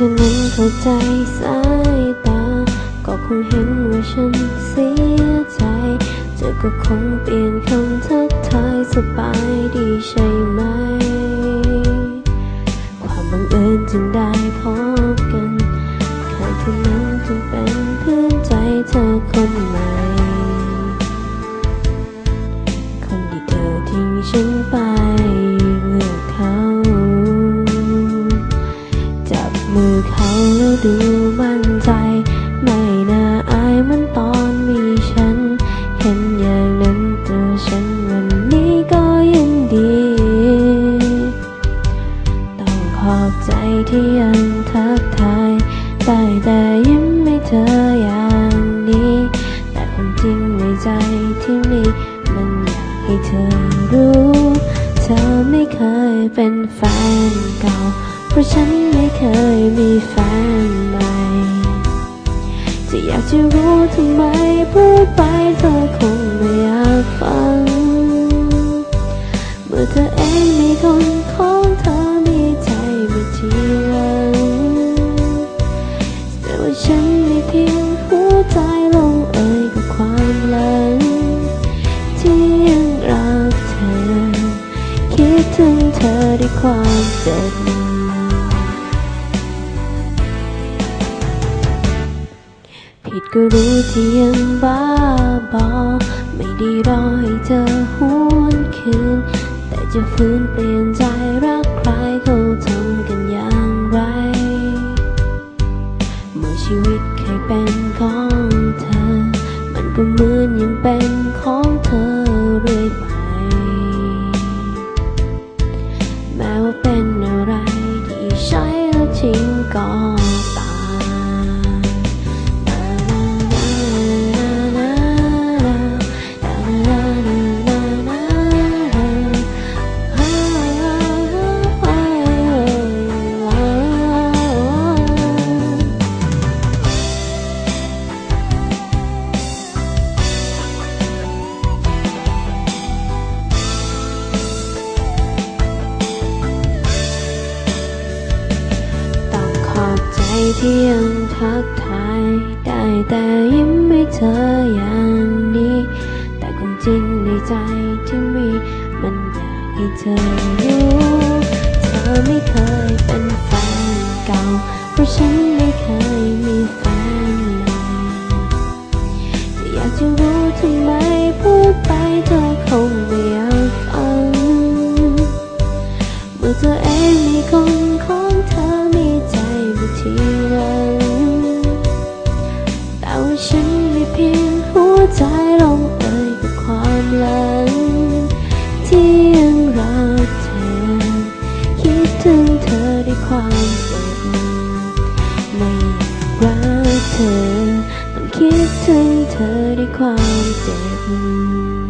ธอนั้นเข้าใจสายตา ก็คงเห็นว่าฉันเสียใจเธอก็คงเปลี่ยนคำทักทายสบายดีใช่ไหม ความบังเอิญจึงได้พบกันแค่เท่านั้นจึงเป็นเพื่อนใจเธอคนใหม่คนที่เธอทิ้งฉันไป ดูมั่นใจ ไม่น่าอายเหมือนตอนมีฉัน เห็นอย่างนั้นตัวฉันวันนี้ก็ยังดี ต้องขอบใจที่ยังทักทายได้แต่ยิ้มให้เธออย่างนี้ แต่ความจริงในใจที่มีมันอยากให้เธอรู้ เธอไม่เคยเป็นแฟนเก่า เพราะฉัน เคยมีแฟนใหม่จะอยากจะรู้ทำไมพูดไปเธอคงไม่อยากฟัง เมื่อเธอเองมีคนของเธอมีใจมาทีหลังแต่ว่าฉันมีเพียงหัวใจลงเอ่ยกับความหลัง ที่ยังรักเธอ คิดถึงเธอด้วยความเจ็บ ก็รู้ที่ยังบ้าบอ ไม่ได้รอให้เธอหวนคืน แต่จะฟื้นเปลี่ยนใจรักใครเขาทำกันอย่างไร เมื่อชีวิตเคยเป็นของเธอ มันก็เหมือนยังเป็น ที่ยังทักทายได้แต่ยิ้มให้เธออย่างนี้ แต่ความจริงในใจที่มี มันอยากให้เธอรู้ เธอไม่เคยเป็นแฟนเก่า เพราะฉันไม่เคย ถึงเธอด้วยความเจ็บไม่อยากรักเธอ ต้องคิดถึงเธอด้วยความเจ็บ